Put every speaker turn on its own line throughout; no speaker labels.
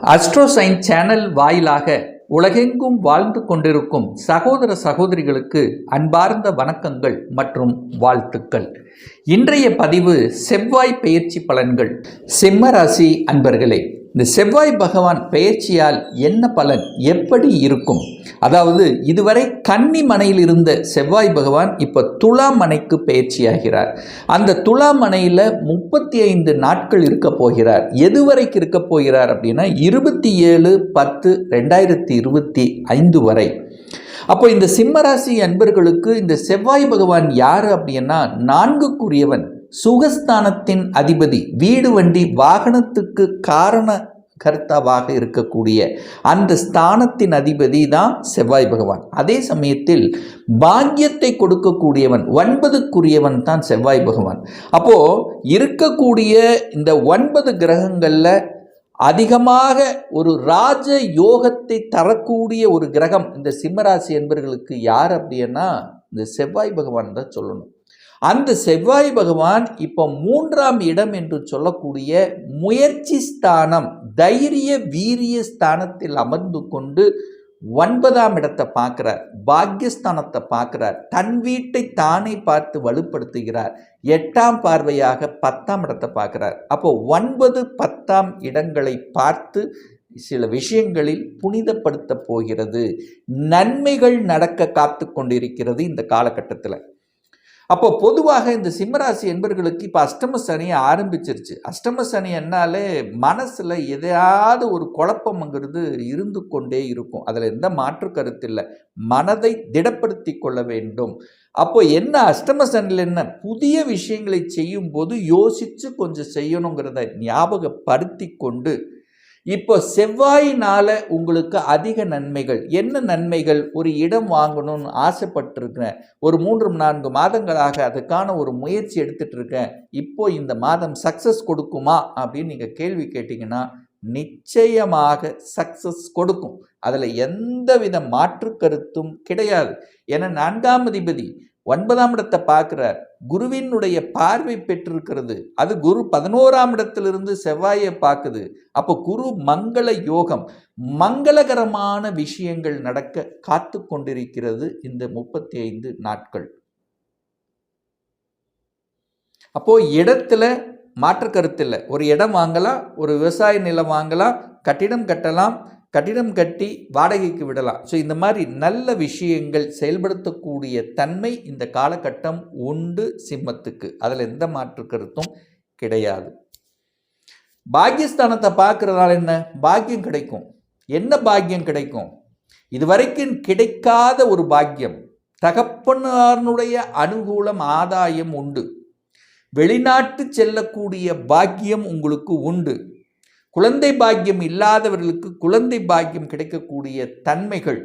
அஸ்ட்ரோசைன் channel வாயிலாக உலகெங்கும் வாழ்ந்து கொண்டிருக்கும் சகோதர சகோதரிகளுக்கு அன்பார்ந்த வணக்கங்கள் மற்றும் வாழ்த்துக்கள். இன்றைய பதிவு செவ்வாய் பயிற்சி பலன்கள். சிம்ம ராசி அன்பர்களே இந்த செவ்வாய் பகவான் பெயர்ச்சியால் என்ன பலன்? எப்படி இருக்கும்? அதாவது இதுவரை கன்னி மனையில் இருந்த செவ்வாய் பகவான் இப்போ துலா மனைக்கு பெயர்ச்சியாகிறார். அந்த துலா மனையில் முப்பத்தி ஐந்து நாட்கள் இருக்க போகிறார். எதுவரைக்கு இருக்க போகிறார் அப்படின்னா இருபத்தி ஏழு பத்து ரெண்டாயிரத்தி இருபத்தி ஐந்து வரை. அப்போ இந்த சிம்மராசி அன்பர்களுக்கு இந்த செவ்வாய் பகவான் யார் அப்படின்னா நான்குக்குரியவன் சுகஸ்தானத்தின் அதிபதி வீடு வண்டி வாகனத்துக்கு காரண கர்த்தாவாக இருக்கக்கூடிய அந்த ஸ்தானத்தின் அதிபதி தான் செவ்வாய் பகவான். அதே சமயத்தில் பாக்கியத்தை கொடுக்கக்கூடியவன் ஒன்பதுக்குரியவன் தான் செவ்வாய் பகவான். அப்போ இருக்கக்கூடிய இந்த ஒன்பது கிரகங்களில் அதிகமாக ஒரு ராஜ யோகத்தை தரக்கூடிய ஒரு கிரகம் இந்த சிம்மராசி என்பர்களுக்கு யார் அப்படின்னா இந்த செவ்வாய் பகவான் தான் சொல்லணும். அந்த செவ்வாய் பகவான் இப்போ மூன்றாம் இடம் என்று சொல்லக்கூடிய முயற்சி ஸ்தானம் தைரிய வீரிய ஸ்தானத்தில் அமர்ந்து கொண்டு ஒன்பதாம் இடத்தை பார்க்குறார் பாக்யஸ்தானத்தை பார்க்குறார் தன் வீட்டை தானே பார்த்து வலுப்படுத்துகிறார் எட்டாம் பார்வையாக பத்தாம் இடத்தை பார்க்குறார். அப்போ ஒன்பது பத்தாம் இடங்களை பார்த்து சில விஷயங்களில் புனிதப்படுத்த போகிறது. நன்மைகள் நடக்க காத்து கொண்டிருக்கிறது இந்த காலகட்டத்தில். அப்போ பொதுவாக இந்த சிம்மராசி என்பர்களுக்கு இப்போ அஷ்டம சனியை ஆரம்பிச்சிருச்சு. அஷ்டம சனி என்னாலே மனசில் எதையாவது ஒரு குழப்பம்ங்கிறது இருந்து கொண்டே இருக்கும். அதில் எந்த மாற்று கருத்து இல்லை. மனதை திடப்படுத்தி கொள்ள வேண்டும். அப்போ என்ன அஷ்டம சனியில் என்ன புதிய விஷயங்களை செய்யும் போது யோசித்து கொஞ்சம் செய்யணுங்கிறத ஞாபகப்படுத்தி கொண்டு இப்போ செவ்வாயினால் உங்களுக்கு அதிக நன்மைகள். என்ன நன்மைகள்? ஒரு இடம் வாங்கணும்னு ஆசைப்பட்டிருக்கிறேன். ஒரு மூன்று நான்கு மாதங்களாக அதுக்கான ஒரு முயற்சி எடுத்துகிட்டு இருக்கேன் இப்போ இந்த மாதம் சக்ஸஸ் கொடுக்குமா? அப்படின்னு நீங்கள் கேள்வி கேட்டிங்கன்னா நிச்சயமாக சக்ஸஸ் கொடுக்கும். அதில் எந்தவித மாற்று கருத்தும் கிடையாது. ஏன்னா நான்காம் அதிபதி ஒன்பதாம் இடத்தை பார்க்குறார். குருவினுடைய பார்வை பெற்றிருக்கிறது. அது குரு பதினோராம் இடத்திலிருந்து செவ்வாயை பார்க்குது. அப்போ குரு மங்கள யோகம் மங்களகரமான விஷயங்கள் நடக்க காத்து கொண்டிருக்கிறது இந்த முப்பத்தி ஐந்து நாட்கள். அப்போ இடத்துல மாற்று கருத்து இல்லை. ஒரு இடம் வாங்கலாம் ஒரு விவசாய நிலம் வாங்கலாம் கட்டிடம் கட்டலாம் கட்டிடம் கட்டி வாடகைக்கு விடலாம். ஸோ இந்த மாதிரி நல்ல விஷயங்கள் செயல்படுத்தக்கூடிய தன்மை இந்த காலகட்டம் உண்டு சிம்மத்துக்கு. அதில் எந்த மாற்று கருத்தும் கிடையாது. பாக்கியஸ்தானத்தை பார்க்குறதுனால என்ன? பாக்கியம் கிடைக்கும். என்ன பாக்கியம் கிடைக்கும்? இதுவரைக்கும் கிடைக்காத ஒரு பாக்கியம். தகப்பனாருடைய அனுகூலம் ஆதாயம் உண்டு. வெளிநாட்டு செல்லக்கூடிய பாக்கியம் உங்களுக்கு உண்டு. குழந்தை பாக்கியம் இல்லாதவர்களுக்கு குழந்தை பாக்கியம் கிடைக்கக்கூடிய தன்மைகள்.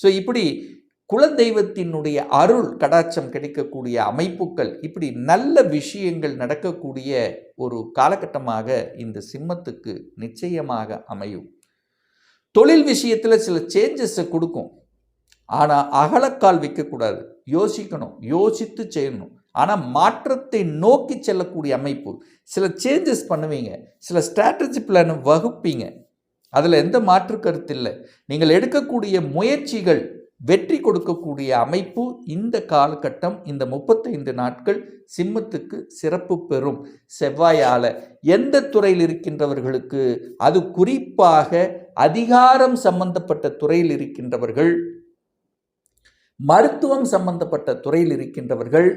ஸோ இப்படி குலதெய்வத்தினுடைய அருள் கடாச்சம் கிடைக்கக்கூடிய அமைப்புகள் இப்படி நல்ல விஷயங்கள் நடக்கக்கூடிய ஒரு காலகட்டமாக இந்த சிம்மத்துக்கு நிச்சயமாக அமையும். தொழில் விஷயத்தில் சில சேஞ்சஸை கொடுக்கும். ஆனால் அகலக்கால் வைக்கக்கூடாது. யோசிக்கணும். யோசித்து செய்யணும். ஆனால் மாற்றத்தை நோக்கி செல்லக்கூடிய அமைப்பு. சில சேஞ்சஸ் பண்ணுவீங்க. சில ஸ்ட்ராட்டஜி பிளான் வகுப்பீங்க. அதில் எந்த மாற்று கருத்து இல்லை. நீங்கள் எடுக்கக்கூடிய முயற்சிகள் வெற்றி கொடுக்கக்கூடிய அமைப்பு இந்த காலகட்டம் இந்த முப்பத்தைந்து நாட்கள் சிம்மத்துக்கு சிறப்பு பெறும். செவ்வாயால் எந்த துறையில் இருக்கின்றவர்களுக்கு அது குறிப்பாக அதிகாரம் சம்பந்தப்பட்ட துறையில் இருக்கின்றவர்கள் மருத்துவம் சம்பந்தப்பட்ட துறையில் இருக்கின்றவர்கள்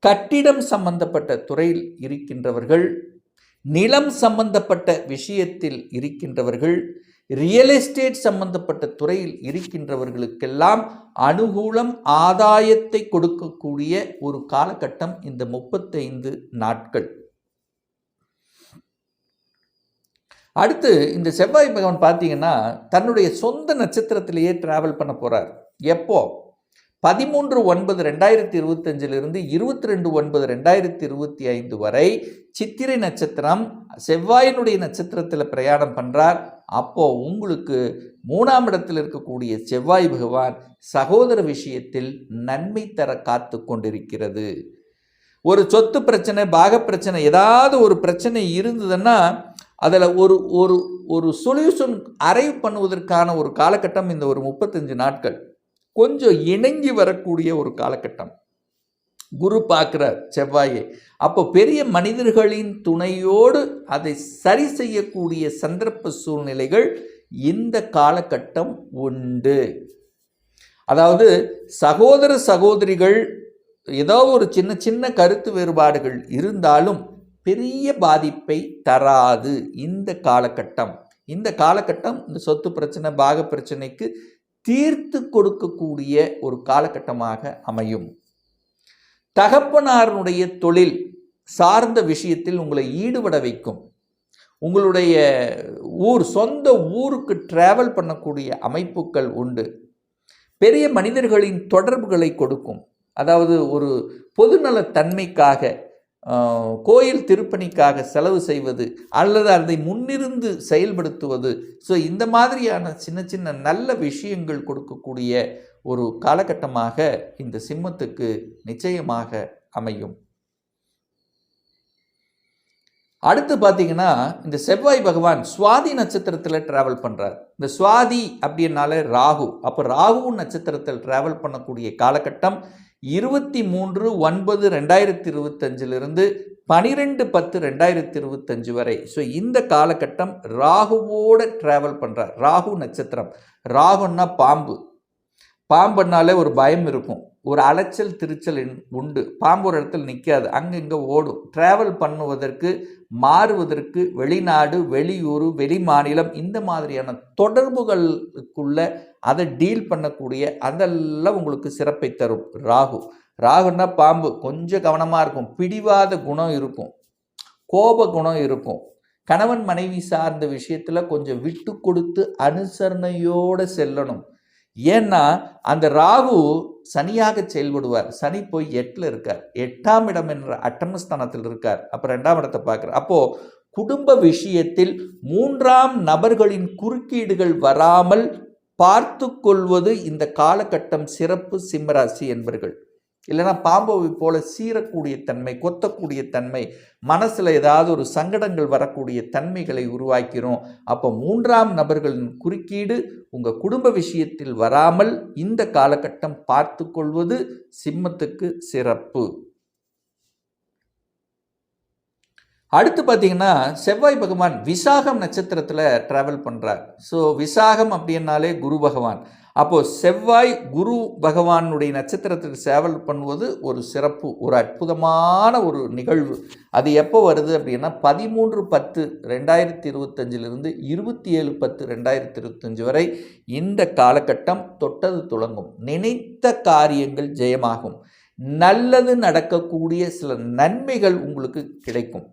கட்டிடம் சம்பந்தப்பட்ட துறையில் இருக்கின்றவர்கள் நிலம் சம்பந்தப்பட்ட விஷயத்தில் இருக்கின்றவர்கள் ரியல் எஸ்டேட் சம்பந்தப்பட்ட துறையில் இருக்கின்றவர்களுக்கெல்லாம் அனுகூலம் ஆதாயத்தை கொடுக்கக்கூடிய ஒரு காலகட்டம் இந்த முப்பத்தைந்து நாட்கள். அடுத்து இந்த செவ்வாய் பகவான் பார்த்தீங்கன்னா தன்னுடைய சொந்த நட்சத்திரத்திலேயே டிராவல் பண்ண போகிறார் எப்போ? பதிமூன்று ஒன்பது ரெண்டாயிரத்தி இருபத்தஞ்சிலிருந்து இருபத்தி ரெண்டு ஒன்பது ரெண்டாயிரத்தி இருபத்தி ஐந்து வரை சித்திரை நட்சத்திரம் செவ்வாயினுடைய நட்சத்திரத்தில் பிரயாணம் பண்ணுறார் அப்போது உங்களுக்கு மூணாம் இடத்தில் இருக்கக்கூடிய செவ்வாய் பகவான் சகோதர விஷயத்தில் நன்மை தர காத்து கொண்டிருக்கிறது. ஒரு சொத்து பிரச்சனை பாக பிரச்சனை ஏதாவது ஒரு பிரச்சனை இருந்ததுன்னா அதில் ஒரு ஒரு ஒரு சொல்யூஷன் அரைவ் பண்ணுவதற்கான ஒரு காலகட்டம் இந்த ஒரு முப்பத்தஞ்சு நாட்கள். கொஞ்சம் இணங்கி வரக்கூடிய ஒரு காலகட்டம். குரு பார்க்குறார் செவ்வாயை. அப்போ பெரிய மனிதர்களின் துணையோடு அதை சரி செய்யக்கூடிய சந்தர்ப்ப சூழ்நிலைகள் இந்த காலகட்டம் உண்டு. அதாவது சகோதர சகோதரிகள் ஏதோ ஒரு சின்ன சின்ன கருத்து வேறுபாடுகள் இருந்தாலும் பெரிய பாதிப்பை தராது இந்த காலகட்டம். இந்த காலகட்டம் இந்த சொத்து பிரச்சனை பாக பிரச்சனைக்கு தீர்த்து கொடுக்கக்கூடிய ஒரு காலகட்டமாக அமையும். தகப்பனாருடைய தொழில் சார்ந்த விஷயத்தில் உங்களை ஈடுபட வைக்கும். உங்களுடைய ஊர் சொந்த ஊருக்கு டிராவல் பண்ணக்கூடிய அமைப்புகள் உண்டு. பெரிய மனிதர்களின் தொடர்புகளை கொடுக்கும். அதாவது ஒரு பொதுநலத்தன்மைக்காக கோயில் திருப்பணிக்காக செலவு செய்வது அல்லது அதை முன்னிருந்து செயல்படுத்துவது. ஸோ இந்த மாதிரியான சின்ன சின்ன நல்ல விஷயங்கள் கொடுக்கக்கூடிய ஒரு காலகட்டமாக இந்த சிம்மத்துக்கு நிச்சயமாக அமையும். அடுத்து பார்த்தீங்கன்னா இந்த செவ்வாய் பகவான் சுவாதி நட்சத்திரத்தில் ட்ராவல் பண்ணுறார் இந்த சுவாதி அப்படின்னாலே ராகு. அப்போ ராகு நட்சத்திரத்தில் ட்ராவல் பண்ணக்கூடிய காலகட்டம் இருபத்தி மூன்று ஒன்பது ரெண்டாயிரத்தி இருபத்தஞ்சிலிருந்து பனிரெண்டு பத்து ரெண்டாயிரத்தி இருபத்தஞ்சு வரை. ஸோ இந்த காலகட்டம் ராகுவோட ட்ராவல் பண்ணுறார் ராகு நட்சத்திரம். ராகுன்னா பாம்பு. பாம்புனாலே ஒரு பயம் இருக்கும். ஒரு அலைச்சல் திருச்சல் உண்டு. பாம்பு ஒரு இடத்துல நிற்காது அங்கே இங்கே ஓடும். ட்ராவல் பண்ணுவதற்கு மாறுவதற்கு வெளிநாடு வெளியூர் வெளி மாநிலம் இந்த மாதிரியான தொடர்புகளுக்குள்ள அதை டீல் பண்ணக்கூடிய அதெல்லாம் உங்களுக்கு சிறப்பை தரும். ராகு. ராகுன்னா பாம்பு. கொஞ்சம் கவனமாக இருக்கும். பிடிவாத குணம் இருக்கும். கோப குணம் இருக்கும். கணவன் மனைவி சார்ந்த விஷயத்தில் கொஞ்சம் விட்டு கொடுத்து அனுசரணையோடு செல்லணும். ஏன்னா அந்த ராகு சனியாக செயல்படுவார். சனி போய் எட்டில் இருக்கார். எட்டாம் இடம் என்ற அட்டமஸ்தானத்தில் இருக்கார். அப்போ ரெண்டாம் இடத்தை பார்க்குறார். அப்போது குடும்ப விஷயத்தில் மூன்றாம் நபர்களின் குறுக்கீடுகள் வராமல் பார்த்து கொள்வது இந்த காலகட்டம் சிறப்பு சிம்மராசி என்பர்கள். இல்லைன்னா பாம்பவை போல சீரக்கூடிய தன்மை கொத்தக்கூடிய தன்மை மனசில் ஏதாவது ஒரு சங்கடங்கள் வரக்கூடிய தன்மைகளை உருவாக்கிறோம். அப்போ மூன்றாம் நபர்களின் குறுக்கீடு உங்கள் குடும்ப விஷயத்தில் வராமல் இந்த காலகட்டம் பார்த்து கொள்வது சிம்மத்துக்கு சிறப்பு. அடுத்து பார்த்தீங்கன்னா செவ்வாய் பகவான் விசாகம் நட்சத்திரத்தில் ட்ராவல் பண்ணுறார் ஸோ விசாகம் அப்படின்னாலே குரு பகவான். அப்போது செவ்வாய் குரு பகவானுடைய நட்சத்திரத்தில் சேவல் பண்ணுவது ஒரு சிறப்பு ஒரு அற்புதமான ஒரு நிகழ்வு. அது எப்போ வருது அப்படின்னா பதிமூன்று பத்து ரெண்டாயிரத்தி இருபத்தஞ்சிலிருந்து இருபத்தி ஏழு பத்து ரெண்டாயிரத்தி இருபத்தஞ்சு வரை இந்த காலகட்டம் தொட்டது துளங்கும் நினைத்த காரியங்கள் ஜெயமாகும். நல்லது நடக்கக்கூடிய சில நன்மைகள் உங்களுக்கு கிடைக்கும்.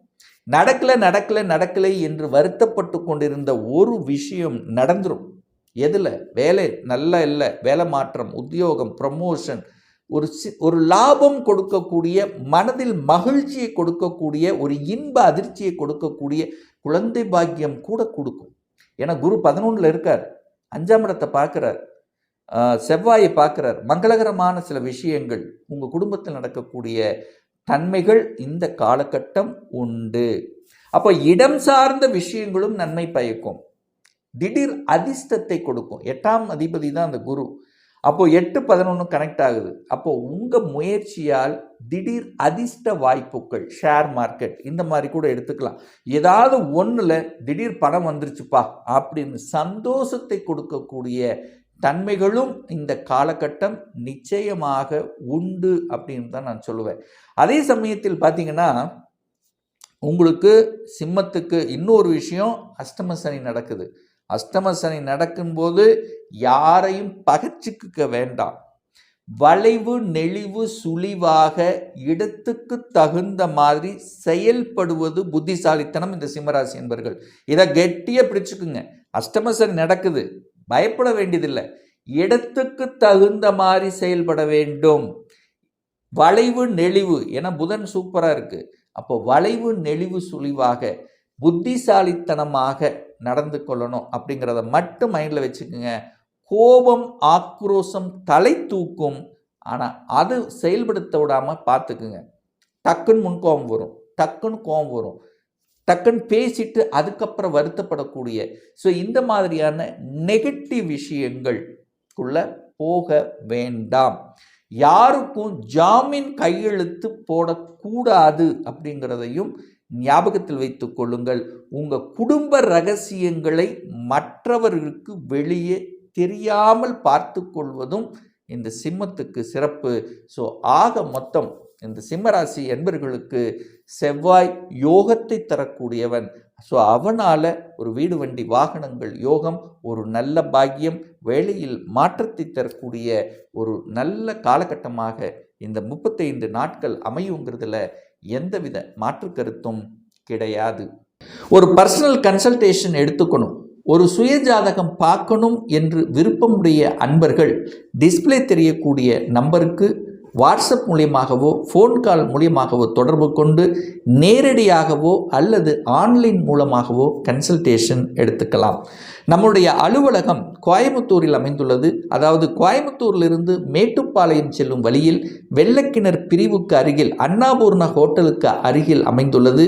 நடக்கலை நடக்கலை நடக்கலை என்று வருத்தப்பட்டு கொண்டிருந்த ஒரு விஷயம் நடந்துடும் எதில்? வேலை? நல்ல இல்லை. வேலை மாற்றம் உத்தியோகம் ப்ரமோஷன் ஒரு சி ஒரு லாபம் கொடுக்கக்கூடிய மனதில் மகிழ்ச்சியை கொடுக்கக்கூடிய ஒரு இன்ப அதிர்ச்சியை கொடுக்கக்கூடிய குழந்தை பாக்கியம் கூட கொடுக்கும். ஏன்னா குரு பதினொன்றில் இருக்கார். அஞ்சாம் இடத்தை பார்க்குறார். செவ்வாயை பார்க்குறார். மங்களகரமான சில விஷயங்கள் உங்கள் குடும்பத்தில் நடக்கக்கூடிய தன்மைகள் இந்த காலகட்டம் உண்டு. அப்போ இடம் சார்ந்த விஷயங்களும் நன்மை பயக்கும். திடீர் அதிர்ஷ்டத்தை கொடுக்கும். எட்டாம் அதிபதி தான் அந்த குரு. அப்போ எட்டு பதினொன்று கனெக்ட் ஆகுது. அப்போ உங்கள் முயற்சியால் திடீர் அதிர்ஷ்ட வாய்ப்புகள் ஷேர் மார்க்கெட் இந்த மாதிரி கூட எடுத்துக்கலாம். ஏதாவது ஒன்றில் திடீர் பணம் வந்துருச்சுப்பா அப்படின்னு சந்தோஷத்தை கொடுக்கக்கூடிய தன்மைகளும் இந்த காலகட்டம் நிச்சயமாக உண்டு அப்படின்னு தான் நான் சொல்லுவேன். அதே சமயத்தில் பார்த்தீங்கன்னா உங்களுக்கு சிம்மத்துக்கு இன்னொரு விஷயம் அஷ்டம சனி நடக்குது. அஷ்டம சனி நடக்கும்போது யாரையும் பகச்சிக்க வேண்டாம். வளைவு நெளிவு சுழிவாக இடத்துக்கு தகுந்த மாதிரி செயல்படுவது புத்திசாலித்தனம் இந்த சிம்மராசி என்பர்கள். இதை கெட்டியாக பிடிச்சுக்குங்க. அஷ்டம சனி நடக்குது. பயப்பட வேண்டியதில்லை. இடத்துக்கு தகுந்த மாதிரி செயல்பட வேண்டும். வளைவு நெளிவு ஏன்னா புதன் சூப்பராக இருக்குது அப்போ வளைவு நெளிவு சுழிவாக புத்திசாலித்தனமாக நடந்து கொள்ளணும் அப்படிங்கிறத மட்டும் மைண்டில் வச்சுக்கோங்க. கோபம் ஆக்ரோஷம் தலை தூக்கும். ஆனால் அது செயல்படுத்த விடாமல் பார்த்துக்குங்க. டக்குன்னு முன்கோபம் வரும். டக்குன்னு கோபம் வரும். டக்குன்னு பேசிட்டு அதுக்கப்புறம் வருத்தப்படக்கூடிய. ஸோ இந்த மாதிரியான நெகட்டிவ் விஷயங்களுக்குள்ள போக வேண்டாம். யாருக்கும் ஜாமீன் கையெழுத்து போடக்கூடாது அப்படிங்கிறதையும் ஞாபகத்தில் வைத்து கொள்ளுங்கள். உங்கள் குடும்ப ரகசியங்களை மற்றவர்களுக்கு வெளியே தெரியாமல் பார்த்து கொள்வதும் இந்த சிம்மத்துக்கு சிறப்பு. ஸோ ஆக மொத்தம் இந்த சிம்மராசி என்பர்களுக்கு செவ்வாய் யோகத்தை தரக்கூடியவன். ஸோ அவனால் ஒரு வீடு வண்டி வாகனங்கள் யோகம் ஒரு நல்ல பாக்கியம் வேலையில் மாற்றத்தை தரக்கூடிய ஒரு நல்ல காலகட்டமாக இந்த முப்பத்தைந்து நாட்கள் அமையுங்கிறதுல எந்தவித மாற்று கருத்தும் கிடையாது. ஒரு பர்சனல் கன்சல்டேஷன் எடுத்துக்கணும். ஒரு சுயஜாதகம் பார்க்கணும் என்று விருப்பமுடைய அன்பர்கள் டிஸ்பிளே தெரியக்கூடிய நம்பருக்கு வாட்ஸ்அப் மூலியமாகவோ ஃபோன் கால் மூலியமாகவோ தொடர்பு கொண்டு நேரடியாகவோ அல்லது ஆன்லைன் மூலமாகவோ கன்சல்டேஷன் எடுத்துக்கலாம். நம்முடைய அலுவலகம் கோயம்புத்தூரில் அமைந்துள்ளது. அதாவது கோயம்புத்தூரிலிருந்து மேட்டுப்பாளையம் செல்லும் வழியில் வெள்ளக்கிணர் பிரிவுக்கு அருகில் அண்ணாபூர்ண ஹோட்டலுக்கு அருகில் அமைந்துள்ளது.